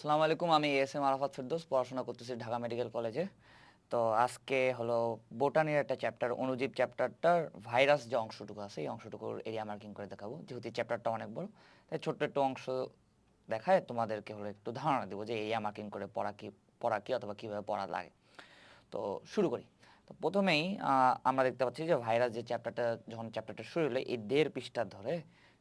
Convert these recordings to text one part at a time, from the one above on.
আসসালামু আলাইকুম, আমি এস এম আরাফাত ফেরদৌস, পড়াশোনা করতেছি ঢাকা মেডিকেল কলেজে। তো আজকে হলো বোটানির একটা চ্যাপ্টার, অনুজীব চ্যাপ্টারটার ভাইরাস যে অংশটুকু আছে, এই অংশটুকুর এরিয়া মার্কিং করে দেখাবো, যেহেতু চ্যাপ্টারটা অনেক বড়। তাই ছোট্ট একটু অংশ দেখায়, তোমাদেরকে হলো একটু ধারণা দেবো যে এরিয়া মার্কিং করে পড়া কি পড়া কি অথবা কীভাবে পড়া লাগে। তো শুরু করি। তো প্রথমেই আমরা দেখতে পাচ্ছি যে ভাইরাস যে চ্যাপ্টারটা, যখন চ্যাপ্টারটা শুরু হলো, এই দেড় পৃষ্ঠা ধরে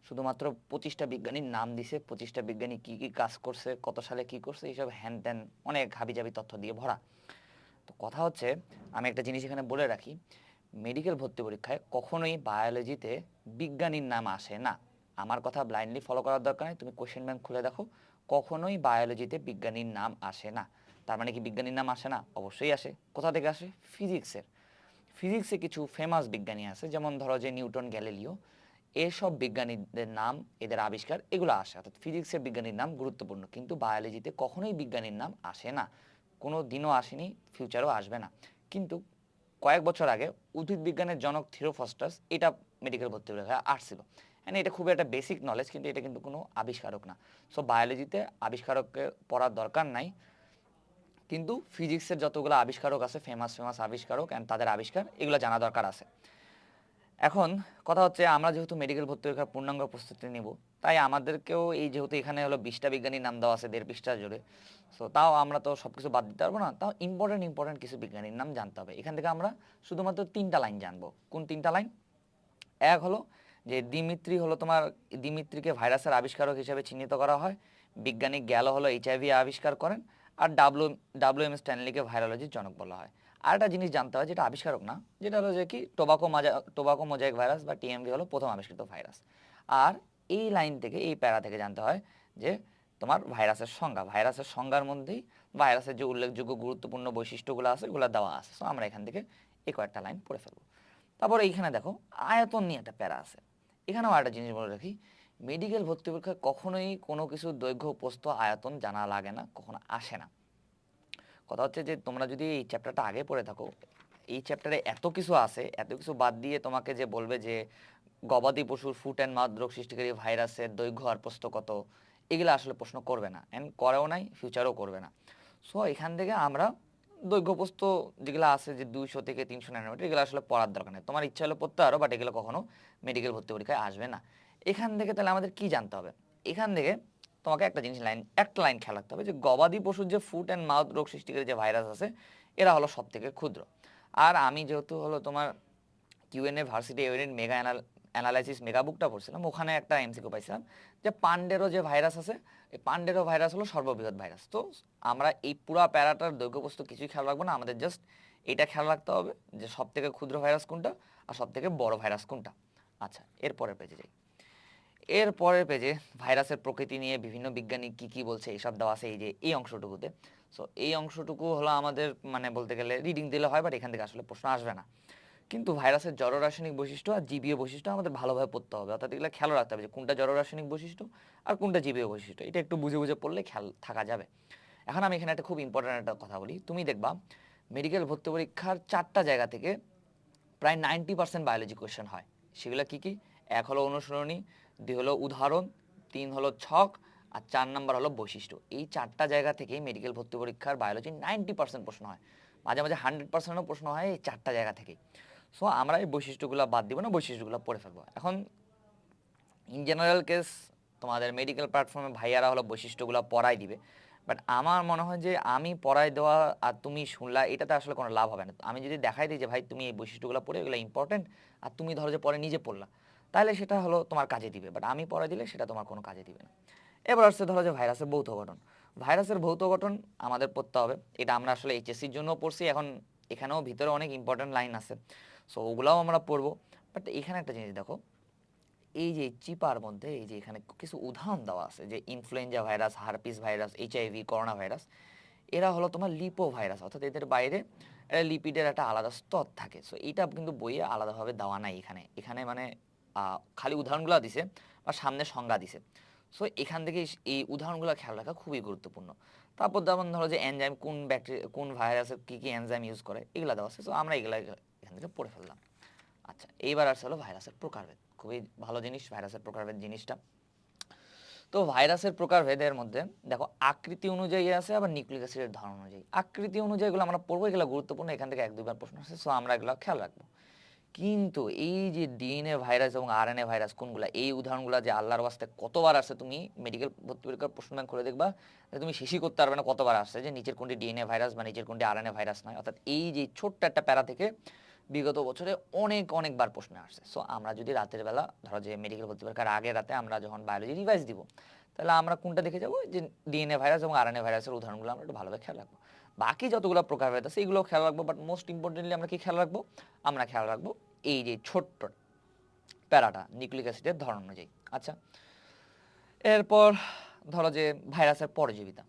শুধুমাত্র পঁচিশটা বিজ্ঞানীর নাম দিছে, পঁচিশটা বিজ্ঞানী কি কি কাজ করছে, কত সালে কি করছে, এইসব হ্যান ত্যান অনেক হাবিজাবি তথ্য দিয়ে ভরা। তো কথা হচ্ছে, আমি একটা জিনিস এখানে বলে রাখি, মেডিকেল ভর্তি পরীক্ষায় কখনোই বায়োলজিতে বিজ্ঞানীর নাম আসে না। আমার কথা ব্লাইন্ডলি ফলো করার দরকার নেই, তুমি কোশ্চেন ব্যাংক খুলে দেখো, কখনোই বায়োলজিতে বিজ্ঞানীর নাম আসে না। তার মানে কি বিজ্ঞানীর নাম আসে না? অবশ্যই আসে। কোথা থেকে আসে? ফিজিক্সের ফিজিক্সে কিছু ফেমাস বিজ্ঞানী আছে, যেমন ধরো যে নিউটন গ্যালিলিও এসব বিজ্ঞানীদের নাম, এদের আবিষ্কার, এগুলো আসে। অর্থাৎ ফিজিক্সের বিজ্ঞানীর নাম গুরুত্বপূর্ণ, কিন্তু বায়োলজিতে কখনোই বিজ্ঞানীর নাম আসে না। কোনো দিনও আসেনি ফিউচারও আসবে না। কিন্তু কয়েক বছর আগে উদ্ভিদ বিজ্ঞানের জনক থিরোফস্টাস এটা মেডিকেল ভর্তি পরীক্ষায় আসছিল। মানে এটা খুবই একটা বেসিক নলেজ কিন্তু এটা কিন্তু কোনো আবিষ্কারক না। সো বায়োলজিতে আবিষ্কারককে পড়ার দরকার নাই। কিন্তু ফিজিক্সের যতগুলো আবিষ্কারক আছে ফেমাস ফেমাস আবিষ্কারক অ্যান্ড তাদের আবিষ্কার, এগুলো জানা দরকার আছে। এখন কথা হচ্ছে আমরা যেহেতু মেডিকেল ভর্তি পরীক্ষার পূর্ণাঙ্গ প্রস্তুতি নিব, তাই আমাদেরকেও এই যেহেতু এখানে হলো বিশটা বিজ্ঞানীর নাম দেওয়া আছে, দেড় পৃষ্ঠা জুড়ে সো তাও আমরা তো সব কিছু বাদ দিতে পারব না, তাও ইম্পর্টেন্ট ইম্পর্টেন্ট কিছু বিজ্ঞানীর নাম জানতে হবে। এখান থেকে আমরা শুধুমাত্র তিনটা লাইন জানব। কোন তিনটা লাইন এক হলো যে দিমিত্রি হলো তোমার, দিমিত্রিকে ভাইরাসের আবিষ্কারক হিসেবে চিহ্নিত করা হয়। বিজ্ঞানী গ্যালো হলো এইচআইভি আবিষ্কার করেন। আর ডাব্লু ডাব্লিউ এম স্ট্যানলিকে ভাইরোলজির জনক বলা হয়। আর একটা জিনিস জানতে হয় যেটা আবিষ্কারক না, যেটা হলো যে কি টোবাকো মাজা টোবাকো মোজাইক ভাইরাস বা টিএমভি হলো প্রথম আবিষ্কৃত ভাইরাস আর এই লাইন থেকে, এই প্যারা থেকে জানতে হয় যে তোমার ভাইরাসের সংজ্ঞা ভাইরাসের সংজ্ঞার মধ্যেই ভাইরাসের যে উল্লেখযোগ্য গুরুত্বপূর্ণ বৈশিষ্ট্যগুলো আছে এগুলো দেওয়া আছে। সো আমরা এখান থেকে এই কয়েকটা লাইন পড়ে ফেলব। তারপর এইখানে দেখো, আয়তন নিয়ে একটা প্যারা আছে। এখানেও একটা জিনিস বলে রাখি মেডিকেল ভর্তি পরীক্ষায় কখনোই কোনো কিছু দৈর্ঘ্য পোস্ত আয়তন জানা লাগে না, কখনো আসে না। কথা হচ্ছে যে তোমরা যদি এই চ্যাপ্টারটা আগে পড়ে থাকো, এই চ্যাপ্টারে এত কিছু আছে, এত কিছু বাদ দিয়ে তোমাকে যে বলবে যে গবাদি পশুর ফুট অ্যান্ড মাউথ রোগ সৃষ্টিকারী ভাইরাসের দৈর্ঘ্য আর প্রস্থ কত, এগুলো আসলে প্রশ্ন করবে না অ্যান্ড করেও নাই ফিউচারও করবে না। সো এখান থেকে আমরা দৈর্ঘ্য প্রস্থ যেগুলো আছে যে দুইশো থেকে তিনশো ন্যানোমিটার এগুলো আসলে পড়ার দরকার নেই। তোমার ইচ্ছা হলে পড়তে পারো বাট এগুলো কখনো মেডিকেল ভর্তি পরীক্ষায় আসবে না। এখান থেকে তাহলে আমাদের কি জানতে হবে? এখান থেকে তোমাকে একটা জিনিস লাইন, একটা লাইন খেয়াল রাখতে হবে যে গবাদি পশুর যে ফুট অ্যান্ড মাউথ রোগ সৃষ্টিকারী যে ভাইরাস আছে, এরা হলো সব থেকে ক্ষুদ্র। আর আমি যেহেতু হলো তোমার QnA varsity unit mega analysis mega বুকটা পড়ছিলাম, ওখানে একটা এমসিকিউ পাইছিলাম যে পান্ডেরো যে ভাইরাস আছে, এই পান্ডেরো ভাইরাস হলো সর্ববৃহৎ ভাইরাস তো আমরা এই পুরা প্যারাটার দৈর্ঘ্যবস্তু কিছুই খেয়াল রাখব না, আমাদের জাস্ট এটা খেয়াল রাখতে হবে যে সব থেকে ক্ষুদ্র ভাইরাস কোনটা আর সব থেকে বড় ভাইরাস কোনটা। আচ্ছা এরপরের পেজে যাই। এর পরের পেজে ভাইরাসের প্রকৃতি নিয়ে বিভিন্ন বিজ্ঞানী কি কি বলছে এইসব দেওয়া আছে এই যে, এই অংশটুকুতে। সো এই অংশটুকু হলো আমাদের মানে বলতে গেলে রিডিং দিলে হয় বাট এখান থেকে আসলে প্রশ্ন আসবে না। কিন্তু ভাইরাসের জড় রাসায়নিক বৈশিষ্ট্য আর জীবীয় বৈশিষ্ট্য আমাদের ভালোভাবে পড়তে হবে। অর্থাৎ এগুলো খেয়াল রাখতে হবে যে, কোনটা জড় রাসায়নিক বৈশিষ্ট্য আর কোনটা জীবীয় বৈশিষ্ট্য। এটা একটু বুঝে বুঝে পড়লে খেয়াল থাকা যাবে। এখন আমি এখানে একটা খুব ইম্পর্ট্যান্ট একটা কথা বলি। তুমি দেখবা মেডিকেল ভর্তি পরীক্ষার চারটা জায়গা থেকে প্রায় নাইনটি পার্সেন্ট বায়োলজি কোয়েশ্চেন হয়। সেগুলো কী কী? এক হলো অনুসরণী দুই হলো উদাহরণ, তিন হলো ছক, আর চার নাম্বার হলো বৈশিষ্ট্য। এই চারটা জায়গা থেকেই মেডিকেল ভর্তি পরীক্ষার বায়োলজি নাইনটি পার্সেন্ট প্রশ্ন হয়। মাঝে মাঝে হান্ড্রেড পার্সেন্টও প্রশ্ন হয় এই চারটা জায়গা থেকেই। সো আমরা এই বৈশিষ্ট্যগুলো বাদ দিব না, বৈশিষ্ট্যগুলো পড়ে ফেলব। এখন ইন জেনারেল কেস তোমাদের মেডিকেল প্ল্যাটফর্মে ভাইয়ারা হলো বৈশিষ্ট্যগুলো পড়াই দিবে। বাট আমার মনে হয় যে আমি পড়াই দেওয়া আর তুমি শুনলা, এটাতে আসলে কোনো লাভ হবে না। আমি যদি দেখাই দিই যে, ভাই, তুমি এই বৈশিষ্ট্যগুলো পড়ে, এগুলো ইম্পর্টেন্ট আর তুমি ধরো যে পরে নিজে পড়লা। তাহলে সেটা হলো তোমার কাজে দিবে বাট আমি পড়াই দিলে সেটা তোমার কোনো কাজে দিবে না। এবার আসছে ধরো যে ভাইরাসের ভৌত গঠন। ভাইরাসের ভৌত গঠন আমাদের পড়তে হবে। এটা আমরা আসলে এইচএসসির জন্য পড়ছি, এখন এখানেও ভিতরে অনেক ইম্পর্টেন্ট লাইন আছে। সো ওগুলাও আমরা পড়ব। বাট এখানে একটা জিনিস দেখো, এই যে চিপার মধ্যে এই যে এখানে কিছু উদাহরণ দেওয়া আছে যে influenza virus herpes virus HIV corona virus এরা হলো তোমার লিপো ভাইরাস অর্থাৎ এদের বাইরে লিপিডের একটা আলাদা স্তর থাকে। সো এইটা কিন্তু বইয়ে আলাদাভাবে দেওয়া নাই এখানে। এখানে মানে খালি উদাহরণগুলো দিছে বা সামনে সংজ্ঞা দিছে। সো এখান থেকে এই- উদাহরণগুলো খেয়াল রাখা খুবই গুরুত্বপূর্ণ। তারপর যেমন ধরো যে এনজাইম কোন ব্যাকটেরিয়া কোন ভাইরাসের কী কী এনজাইম ইউজ করে, এগুলো দেওয়া আছে। সো আমরা এগুলো এখান থেকে পড়ে ফেললাম। আচ্ছা এইবার আসছে হলো ভাইরাসের প্রকারভেদ। খুবই ভালো জিনিস ভাইরাসের প্রকারভেদ জিনিসটা। তো ভাইরাসের প্রকারভেদের মধ্যে দেখো, আকৃতি অনুযায়ী আছে, আবার নিউক্লিক অ্যাসিডের ধরন অনুযায়ী। আকৃতি অনুযায়ী এগুলো আমরা পড়ব, এগুলো গুরুত্বপূর্ণ। এখান থেকে এক দুইবার প্রশ্ন আসে। সো আমরা এগুলো খেয়াল রাখব। কিন্তু এই যে ডিএনএ ভাইরাস এবং আরএনএ ভাইরাস কোনগুলো? এই উদাহরণগুলো যে আল্লাহর বাস্তে কতবার আসছে তুমি মেডিকেল ভর্তি পরীক্ষার প্রশ্ন ব্যাংক করে দেখবা তুমি শেষই করতে পারবে না কতবার আসছে যে নিচের কোনটি ডিএনএ ভাইরাস বা নিচের কোনটি আরএনএ ভাইরাস নয়। অর্থাৎ এই যে ছোট্ট একটা প্যারা থেকে বিগত বছরে অনেক, অনেকবার প্রশ্ন আসছে। সো আমরা যদি রাতের বেলা, ধরো যে মেডিকেল ভর্তি পরীক্ষার আগে রাতে আমরা যখন বায়োলজি রিভাইজ দিব, তাহলে আমরা কোনটা দেখে যাব? যে ডিএনএ ভাইরাস এবং আরএনএ ভাইরাসের উদাহরণগুলো আমরা একটু ভালোভাবে খেয়াল রাখব। বাকি যতগুলো প্রকারভেদ আছে এগুলো খেয়াল রাখব বাট মোস্ট ইম্পর্টেন্টলি আমরা কি খেয়াল রাখব? আমরা খেয়াল রাখব এই যে ছোট্ট প্যারাটা, নিউক্লিক অ্যাসিডের ধরন অনুযায়ী। আচ্ছা এরপর ধরো যে ভাইরাসের পরজীবিতা।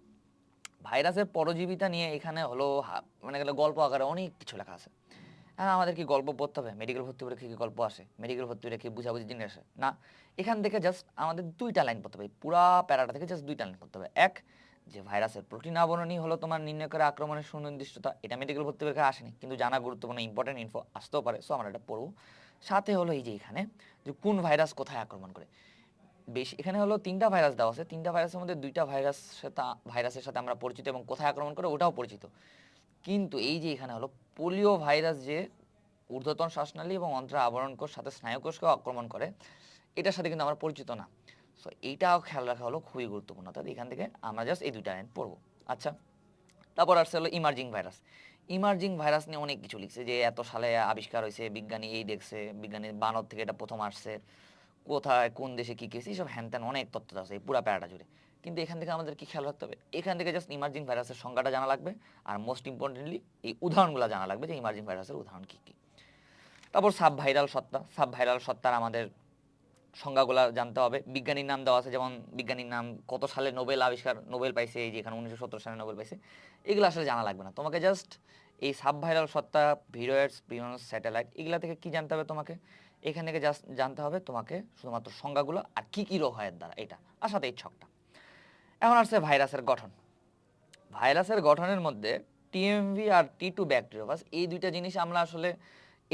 ভাইরাসের পরজীবিতা নিয়ে এখানে হলো মানে গেলে গল্প আকারে অনেক কিছু লেখা আছে। হ্যাঁ আমাদের কি গল্প পড়তে হবে? মেডিকেল ভর্তি পরীক্ষা কি গল্প আসে? মেডিকেল ভর্তি পরীক্ষা বুঝাবুঝি জিনিস আসে? না, এখান থেকে জাস্ট আমাদের দুইটা লাইন পড়তে হবে। পুরা প্যারাটা থেকে জাস্ট দুইটা লাইন পড়তে হবে। এক যে ভাইরাসের প্রোটিন আবরণই হলো তোমার নির্ণয় করে আক্রমণের সুনির্দিষ্টতা, এটা মেডিকেল ভর্তি পরীক্ষা আসেনি, কিন্তু জানা গুরুত্বপূর্ণ ইম্পর্টেন্ট ইনফো আসতেও পারে সো আমরা এটা পড়ব। সাথে হলো এই যে এখানে, যে কোন ভাইরাস কোথায় আক্রমণ করে। বেশি, এখানে হলো তিনটা ভাইরাস দেওয়া আছে, তিনটা ভাইরাসের মধ্যে দুইটা ভাইরাস সাথে, ভাইরাসের সাথে আমরা পরিচিত এবং কোথায় আক্রমণ করে ওটাও পরিচিত। কিন্তু এই যে এখানে হলো পোলিও ভাইরাস যে ঊর্ধ্বতন শ্বাসনালী এবং অন্ত্র আবরণ কোষ সাথে স্নায়ুকোষকেও আক্রমণ করে, এটার সাথে কিন্তু আমরা পরিচিত না। সো এইটাও খেয়াল রাখা হলো, খুবই গুরুত্বপূর্ণ। অর্থাৎ এখান থেকে আমরা জাস্ট এই দুইটা লাইন পড়ব। আচ্ছা তারপর আসছে হলো ইমার্জিং ভাইরাস ইমার্জিং ভাইরাস নিয়ে অনেক কিছু লিখছে যে, এত সালে আবিষ্কার হয়েছে, বিজ্ঞানী এই দেখছে, বিজ্ঞানী বানর থেকে এটা প্রথম আসছে, কোথায়, কোন দেশে কী কেছে এইসব হ্যান ত্যান অনেক তথ্য আছে, এই পুরা প্যারাটা জুড়ে। কিন্তু এখান থেকে আমাদের কি খেয়াল রাখতে হবে? এখান থেকে জাস্ট ইমার্জিং ভাইরাসের সংজ্ঞাটা জানা লাগবে, আর মোস্ট ইম্পর্টেন্টলি এই উদাহরণগুলো জানা লাগবে যে ইমার্জিং ভাইরাসের উদাহরণ কী কী। তারপর সাব ভাইরাল সত্তা। সাব ভাইরাল সত্তার আমাদের সংজ্ঞাগুলো জানতে হবে। বিজ্ঞানীর নাম দেওয়া আছে, যেমন বিজ্ঞানীর নাম কত সালে নোবেল আবিষ্কার, নোবেল পাইছে এই যে এখানে উনিশশো সত্তর সালে নোবেল পাইছে, এগুলো আসলে জানা লাগবে না। তোমাকে জাস্ট এই সাব ভাইরাল সত্তা ভিডিওয়েডস পিওনস স্যাটেলাইট, এগুলা থেকে কি জানতে হবে তোমাকে? এখান থেকে জাস্ট জানতে হবে তোমাকে শুধুমাত্র সংজ্ঞাগুলো আর কি কী রোগ দ্বারা, এটা। আর সাথে এই ছকটা। এখন আসছে ভাইরাসের গঠন। ভাইরাসের গঠনের মধ্যে টিএমভি আর টি টু ব্যাকটেরিয়াভাস এই দুইটা জিনিস আমরা আসলে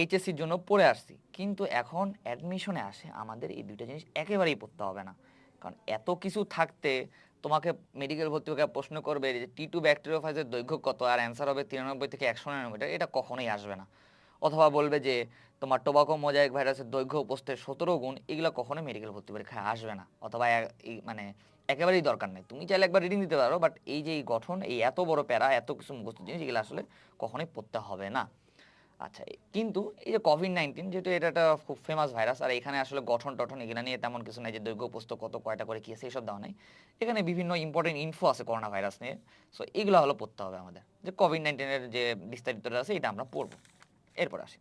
এইচএসসির জন্য পড়ে আসছি। কিন্তু এখন অ্যাডমিশনে আসে, আমাদের এই দুইটা জিনিস একেবারেই পড়তে হবে না। কারণ এত কিছু থাকতে তোমাকে মেডিকেল ভর্তি হয়ে প্রশ্ন করবে যে টি টু ব্যাকটেরিয়াফাইজের দৈর্ঘ্য কত আর অ্যান্সার হবে তিরানব্বই থেকে একশো নিরানব্বই এটা কখনোই আসবে না। অথবা বলবে যে তোমার টোবাকো মোজাইক ভাইরাসের দৈর্ঘ্য উপস্থের সতেরো গুণ, এগুলো কখনোই মেডিকেল ভর্তি পরীক্ষায় আসবে না। অথবা মানে একেবারেই দরকার নেই। তুমি চাইলে একবার রিডিং দিতে পারো বাট এই যে এই গঠন, এই এত বড় প্যারা, এত কিছু মুখস্থ জিনিস, এগুলো আসলে কখনোই পড়তে হবে না। আচ্ছা কিন্তু এই যে কোভিড নাইন্টিন যেহেতু এটা একটা খুব ফেমাস ভাইরাস আর এখানে আসলে গঠন টঠন এগুলো নিয়ে তেমন কিছু নাই যে দৈর্ঘ্য পোস্ত কত, কয়টা করে কি আছে এইসব দেওয়া নাই। এখানে বিভিন্ন ইম্পর্টেন্ট ইনফো আছে করোনা ভাইরাস নিয়ে। সো এগুলো হলো পড়তে হবে আমাদের। যে কোভিড নাইন্টিনের যে বিস্তারিতটা আছে, এটা আমরা পড়ব। এরপর আসি।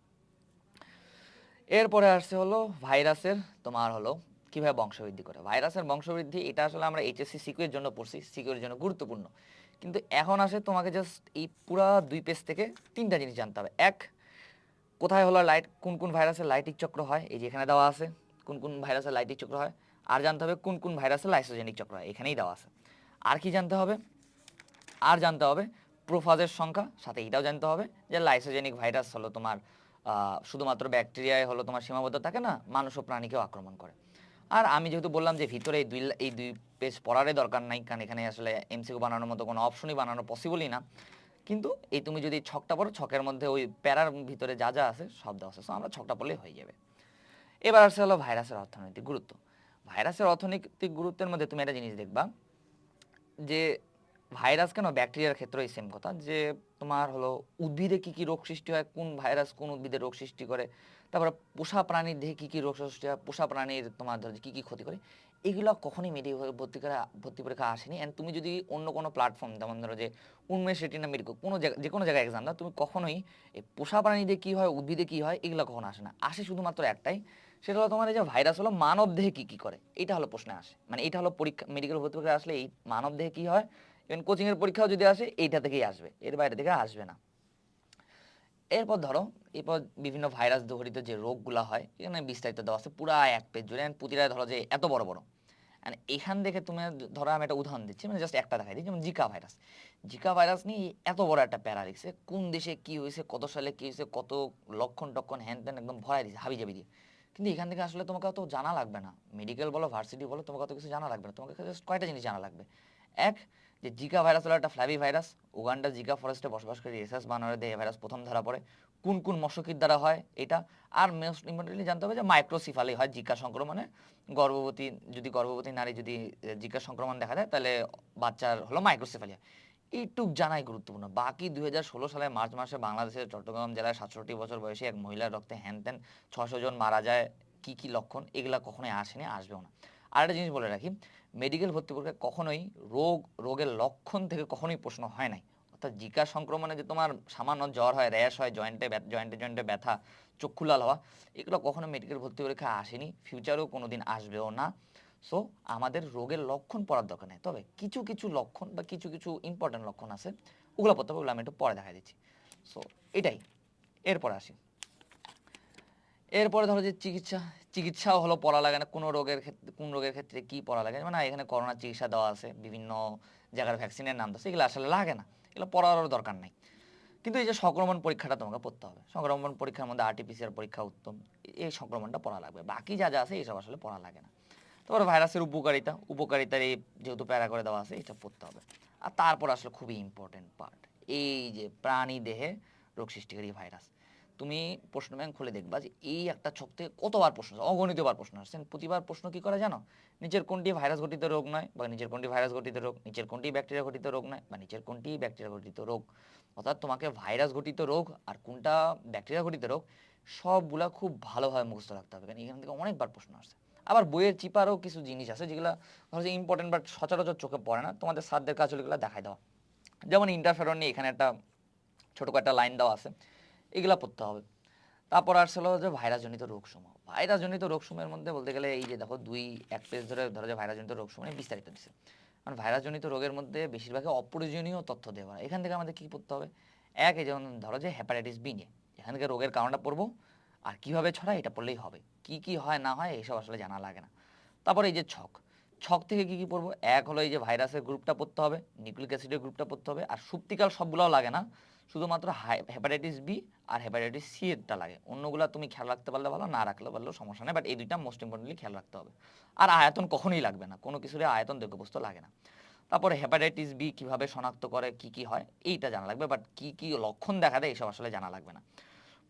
এরপরে আসছে হলো ভাইরাসের, তোমার হলো কীভাবে বংশবৃদ্ধি করে। ভাইরাসের বংশবৃদ্ধি, এটা আসলে আমরা এইচএসসি সিকিউর জন্য পড়ছি। সিকিউরের জন্য গুরুত্বপূর্ণ। কিন্তু এখন আসে তোমাকে জাস্ট এই পুরা দুই পেজ থেকে তিনটা জিনিস জানতে হবে। এক কোথায় হলো লাইট কোন কোন ভাইরাসের লাইটিক চক্র হয়? এই যে এখানে দেওয়া আছে, কোন কোন ভাইরাসের লাইটিক চক্র হয়? আর জানতে হবে কোন কোন ভাইরাসের লাইসোজেনিক চক্র হয়, এখানেই দেওয়া আছে। আর কি জানতে হবে? আর জানতে হবে প্রোফাজের সংখ্যা, সাথে এটাও জানতে হবে যে লাইসোজেনিক ভাইরাস হলো তোমার শুধুমাত্র ব্যাকটেরিয়ায় হলো তোমার সীমাবদ্ধ থাকে না মানুষ ও প্রাণীকেও আক্রমণ করে। আর আমি যেহেতু বললাম যে ভিতরে এই দুই এই দুই পেজ পড়ারই দরকার নাই, কারণ এখানে আসলে এমসিকিউ বানানোর মতো কোনো অপশনই বানানো পসিবলই না। কিন্তু এই তুমি যদি ছকটা পড়ো, ছকের মধ্যে ওই প্যারার ভিতরে যা যা আছে, সব দেওয়া আছে। আমরা ছকটা পড়লেই হয়ে যাবে। এবার আসছে হলো ভাইরাসের অর্থনৈতিক গুরুত্ব। ভাইরাসের অর্থনৈতিক গুরুত্বের মধ্যে তুমি একটা জিনিস দেখবা, যে ভাইরাস কেন ব্যাকটেরিয়ার ক্ষেত্রেই সেম কথা, যে তোমার হলো উদ্ভিদে কি কি রোগ সৃষ্টি হয়, কোন ভাইরাস কোন উদ্ভিদে রোগ সৃষ্টি করে, তারপরে পোষা প্রাণীর দেহে কি কি রোগ সৃষ্টি হয়, পোষা প্রাণীর তোমার ধরো কি কি ক্ষতি করে এগুলো কখনোই মেডিকেল ভর্তি করে, ভর্তি পরীক্ষা আসেনি। অ্যান্ড তুমি যদি অন্য কোনো প্ল্যাটফর্ম যেমন ধরো যে উন্মেষ রেটিনা মেডিকেল কোনো জায়গা, যে কোনো জায়গায় এক্সাম দাও, তুমি কখনোই এই পোষা প্রাণীদের কী হয়, উদ্ভিদে কী হয়, এগুলো কখনো আসে না। আসে শুধুমাত্র একটাই, সেটা হলো তোমার এই যে ভাইরাস হলো মানব দেহে কী কী করে? এটা হলো প্রশ্নে আসে। মানে এটা হলো পরীক্ষা মেডিকেল ভর্তি পরীক্ষা আসলে এই মানব দেহে কী হয় ইভেন কোচিংয়ের পরীক্ষাও যদি আসে, এইটা থেকেই আসবে, এর বাইরে থেকে আসবে না। এরপর ধরো, এরপর বিভিন্ন ভাইরাস দহরিত যে রোগগুলো হয়, এখানে বিস্তারিত দেওয়া আছে, পুরা এক পেজ জুড়ে প্রতিটা ধরো যে এত বড় বড়। And এখান থেকে তুমি ধরো আমি একটা উদাহরণ দিচ্ছি মানে জাস্ট একটা দেখাই দিই, যেমন জিকা ভাইরাস জিকা ভাইরাস নিয়ে এত বড় একটা প্যারা লিখছে কোন দেশে কি হয়েছে, কত সালে কি হয়েছে, কত লক্ষণ টক্ষণ হ্যান ত্যান একদম ভরাই দিয়েছে হাবি জাবি দিয়ে। কিন্তু এখান থেকে আসলে তোমাকে অত জানা লাগবে না। মেডিকেল বলো ভার্সিটি বলো, তোমাকে অত কিছু জানা লাগবে না। তোমাকে জাস্ট কয়টা জিনিস জানা লাগবে। এক, যে জিকা ভাইরাস হলো একটা ফ্ল্যাভি ভাইরাস উগান্ডা জিকা ফরেস্টে বসবাস করে রিসার্চ বানানোর দিয়ে ভাইরাস প্রথম ধরা পড়ে। কোন কোন মশকির দ্বারা হয় এটা। আর মোস্ট ইম্পর্টেন্টলি জানতে হবে যে মাইক্রোসিফালি হয় জিকা সংক্রমণে। গর্ভবতী যদি গর্ভবতী নারী যদি জিকা সংক্রমণ দেখা যায় তাহলে বাচ্চার হলো মাইক্রোসিফালি এইটুক জানাই গুরুত্বপূর্ণ। বাকি দুই হাজার ষোলো সালে মার্চ মাসে বাংলাদেশের চট্টগ্রাম জেলায় সাতষট্টি বছর বয়সী এক মহিলার রক্তে হ্যান ত্যান ছশো জন মারা যায়। কি কি লক্ষণ? এগুলা কখনোই আসেনি, আসবেও না। আর একটা জিনিস বলে রাখি মেডিকেল ভর্তি পরীক্ষায় কখনোই রোগ, রোগের লক্ষণ থেকে কখনোই প্রশ্ন হয় নাই। অর্থাৎ জিকা সংক্রমণে যে তোমার সামান্য জ্বর হয়, র্যাশ হয়, জয়েন্টে জয়েন্টে জয়েন্টে ব্যথা চক্ষু লাল হওয়া এগুলো কখনো মেডিকেল ভর্তি পরীক্ষায় আসেনি ফিউচারেও কোনো দিন আসবেও না। সো আমাদের রোগের লক্ষণ পড়ার দরকার নেই। তবে কিছু কিছু লক্ষণ বা কিছু কিছু ইম্পর্টেন্ট লক্ষণ আছে, ওগুলো পড়তে হবে ওগুলো আমি একটু পরে দেখা দিচ্ছি। সো এটাই। এরপর আসি। এরপরে ধরো যে চিকিৎসা, চিকিৎসাও হলো পড়া লাগে না। কোনো রোগের ক্ষেত্রে কোন রোগের ক্ষেত্রে কি পড়া লাগে? মানে এখানে করোনা চিকিৎসা দেওয়া আছে, বিভিন্ন জায়গার ভ্যাকসিনের নাম আছে এগুলো আসলে লাগে না। এগুলো পড়ারও দরকার নাই। কিন্তু এই যে সংক্রমণ পরীক্ষাটা তোমাকে পড়তে হবে, সংক্রমণ পরীক্ষার মধ্যে আর্টিফিসিয়াল পরীক্ষা উত্তম, এই সংক্রমণটা পড়া লাগবে, বাকি যা যা আছে এইসব আসলে পড়া লাগে না। তারপরে ভাইরাসের উপকারিতা, উপকারিতার এই যেহেতু প্যারা করে দেওয়া আছে এটা পড়তে হবে। আর তারপর আসলে খুবই ইম্পর্টেন্ট পার্ট এই যে প্রাণী দেহে রোগ সৃষ্টিকারী ভাইরাস। তুমি প্রশ্ন ব্যাংক খুলে দেখবা যে এই একটা ছক থেকে কতবার প্রশ্ন অগণিতবার প্রশ্ন আসছে প্রতিবার প্রশ্ন কি করে জানো? নিচের কোনটি ভাইরাস ঘটিত রোগ নয় বা নিচের কোনটি ভাইরাস ঘটিত রোগ, নিচের কোনটি ব্যাকটেরিয়া ঘটিত রোগ নয় বা নিচের কোনটি ব্যাকটেরিয়া ঘটিত রোগ। অর্থাৎ তোমাকে ভাইরাস ঘটিত রোগ আর কোনটা ব্যাকটেরিয়া ঘটিত রোগ সবগুলা খুব ভালোভাবে মুখস্থ রাখতে হবে। কারণ এখান থেকে অনেকবার প্রশ্ন আসছে আবার বইয়ের চিপারও কিছু জিনিস আছে যেগুলো ধরো যে ইম্পর্টেন্ট বাট সচরাচর চোখে পড়ে না, তোমাদের স্যারদের কাজ হলো দেখাই দেওয়া। যেমন ইন্টারফেরন নিয়ে এখানে একটা ছোটো একটা লাইন দেওয়া আছে। এগুলা পড়তে হবে। তারপর আসলে যে ভাইরাসজনিত রোগসমূহ। ভাইরাসজনিত রোগসমূহের মধ্যে বলতে গেলে এই যে দেখো দুই, এক পেজ ধরে ধরো যে ভাইরাসজনিত রোগসমূহ বিস্তারিত দিচ্ছে কারণ ভাইরাসজনিত রোগের মধ্যে বেশিরভাগই অপ্রয়োজনীয় তথ্য দেওয়া এখান থেকে আমাদের কী পড়তে হবে? এক, এই যেমন ধরো যে হেপাটাইটিস বি নিয়ে। এখান থেকে রোগের কারণটা পড়ব। আর কীভাবে ছড়ায় এটা পড়লেই হবে। কি কি হয়, না হয় এইসব আসলে জানা লাগে না। তারপরে এই যে ছক। ছক থেকে কি কি পড়ব? এক হলো এই যে ভাইরাসের গ্রুপটা পড়তে হবে নিউক্লিক অ্যাসিডের গ্রুপটা পড়তে হবে। আর সুপ্তিকাল সবগুলোও লাগে না। শুধুমাত্র হেপাটাইটিস বি আর হেপাটাইটিস সি এরটা লাগে। অন্যগুলো তুমি খেয়াল রাখতে পারলে ভালো, না রাখলে পারলেও সমস্যা নেই বাট এই দুইটা মোস্ট ইম্পর্টেন্টলি খেয়াল রাখতে হবে। আর আয়তন কখনোই লাগবে না, কোনো কিছুরই আয়তন দৈর্ঘ্যবস্তু লাগে না। তারপরে হেপাটাইটিস বি কীভাবে শনাক্ত করে, কি কি হয়, এইটা জানা লাগবে বাট কি কি লক্ষণ দেখা দেয় এইসব আসলে জানা লাগবে না।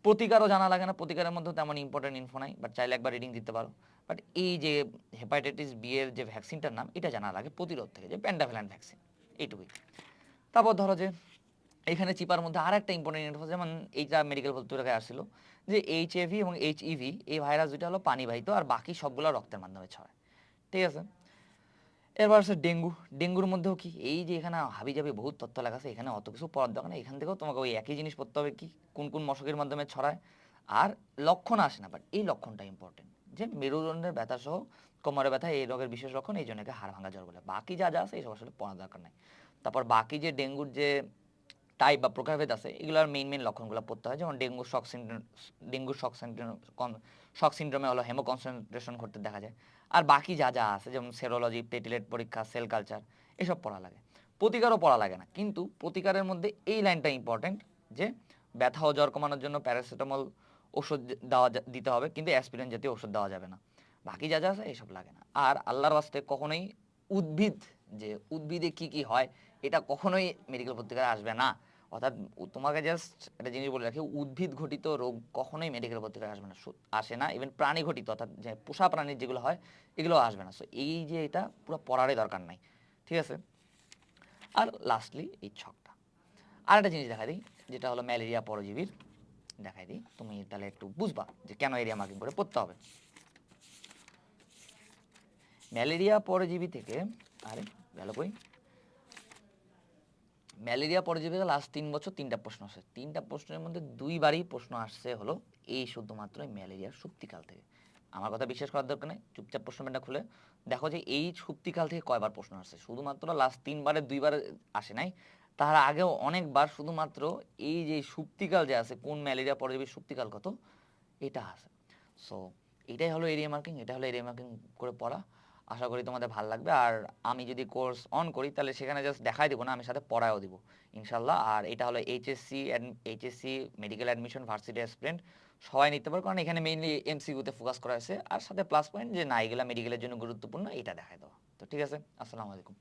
প্রতিকারও জানা লাগে না, প্রতিকারের মধ্যে তেমন ইম্পর্টেন্ট ইনফো নাই বাট চাইলে একবার রিডিং দিতে পারো। বাট এই যে হেপাটাইটিস বি এর যে ভ্যাকসিনটার নাম, এটা জানা লাগে প্রতিরোধ থেকে, যে প্যান্ডাভ্যালেন্ট ভ্যাকসিন এইটুকুই। তারপর ধরো যে এখানে চিপার মধ্যে আর একটা ইম্পর্টেন্ট যেমন এইটা মেডিকেল ভর্তি আসছিল, যে এইচ এভি এবং এইচ ইভি এই ভাইরাস দুইটা হলো পানিবাহিত আর বাকি সবগুলো রক্তের মাধ্যমে ছড়ায়। ঠিক আছে? এরপর আছে ডেঙ্গু। ডেঙ্গুর মধ্যেও কি? এই যে এখানে হাবি যাবি বহুত তথ্য লেখা আছে, এখানে অত কিছু পড়ার দরকার নেই। এখান থেকেও তোমাকে ওই একই জিনিস পড়তে হবে কি, কোন কোন মশকের মাধ্যমে ছড়ায়। আর লক্ষণ আসে না বাট এই লক্ষণটা ইম্পর্টেন্ট যে মেরুদণ্ডের ব্যথা সহ কোমরের ব্যথা, এই রোগের বিশেষ লক্ষণ, এই জন্য একে হাড় ভাঙা জ্বর বলে। বাকি যা যা আছে এইসব আসলে পড়ার দরকার নেই। তারপর বাকি যে ডেঙ্গুর যে টাইপ বা প্রকারভেদ আছে, এগুলোর মেইন মেইন লক্ষণগুলো পড়তে হয়। যেমন dengue shock syndrome dengue shock syndrome shock সিন্ড্রোমে হলো হেমো কনসেন্ট্রেশন ঘটতে দেখা যায়। আর বাকি যা যা আছে, যেমন সেরোলজি প্লেটিলেট পরীক্ষা সেল কালচার এসব পড়া লাগে। প্রতিকারও পড়া লাগে না। কিন্তু প্রতিকারের মধ্যে এই লাইনটা ইম্পর্টেন্ট যে, ব্যথা ও জ্বর কমানোর জন্য প্যারাসিটামল ওষুধ দেওয়া দিতে হবে, কিন্তু অ্যাসপিরিন জাতীয় ওষুধ দেওয়া যাবে না। বাকি যা যা আছে, এসব লাগে না। আর আল্লাহর বাস্তে কখনোই উদ্ভিদ, যে উদ্ভিদে কি কি হয় এটা কখনোই মেডিকেল পত্রিকায় আসবে না। অর্থাৎ তোমাকে জাস্ট একটা জিনিস বলে রাখি, উদ্ভিদ ঘটিত রোগ কখনোই মেডিকেল পত্রিকায় আসবে না আসে না। ইভেন প্রাণী ঘটিত, অর্থাৎ যে পোষা প্রাণীর যেগুলো হয় এগুলো আসবে না। সো এই যে এটা পুরো পড়ারই দরকার নাই। ঠিক আছে? আর লাস্টলি এই ছকটা। আর একটা জিনিস দেখা দিই, যেটা হলো ম্যালেরিয়া পরজীবীর। দেখাই দিই, তুমি তাহলে একটু বুঝবা যে কেন এরিয়া মার্কিং করে পড়তে হবে। ম্যালেরিয়া পরজীবী থেকে, আরে, গেল কই? ম্যালেরিয়া পরজীবী লাস্ট তিন বছর তিনটা প্রশ্ন আসে। তিনটা প্রশ্নের মধ্যে দুইবারই প্রশ্ন আসছে হলো, এই শুধুমাত্র ম্যালেরিয়ার সুপ্তিকাল থেকে। আমার কথা বিশ্বাস করার দরকার নেই, চুপচাপ প্রশ্ন ব্যাংকটা খুলে। দেখো যে এই সুপ্তিকাল থেকে কয়বার প্রশ্ন আসছে? শুধুমাত্র লাস্ট তিনবারে, দুইবার আসে নাই। তার আগেও অনেকবার শুধুমাত্র এই যে সুপ্তিকাল যে আছে, কোন ম্যালেরিয়া পরজীবীর সুপ্তিকাল কত, এটা আছে সো এটাই হলো এরিয়া মার্কিং, এটা হলো এরিয়া মার্কিং করে পড়া। আশা করি তোমাদের ভালো লাগবে। আর আমি যদি কোর্স অন করি, তাহলে সেখানে জাস্ট দেখাই দেবো না, আমি সাথে পড়ায়ও দিব, ইনশাল্লাহ। আর এটা হলো HSC HSC medical admission varsity aspirant সবাই নিতে পারো, কারণ এখানে মেইনলি এমসিকিউতে ফোকাস করা হয়েছে। আর সাথে প্লাস পয়েন্ট যে না, এগুলো মেডিকেলের জন্য গুরুত্বপূর্ণ, এটা দেখাই দেওয়া। তো ঠিক আছে, আসসালামু আলাইকুম।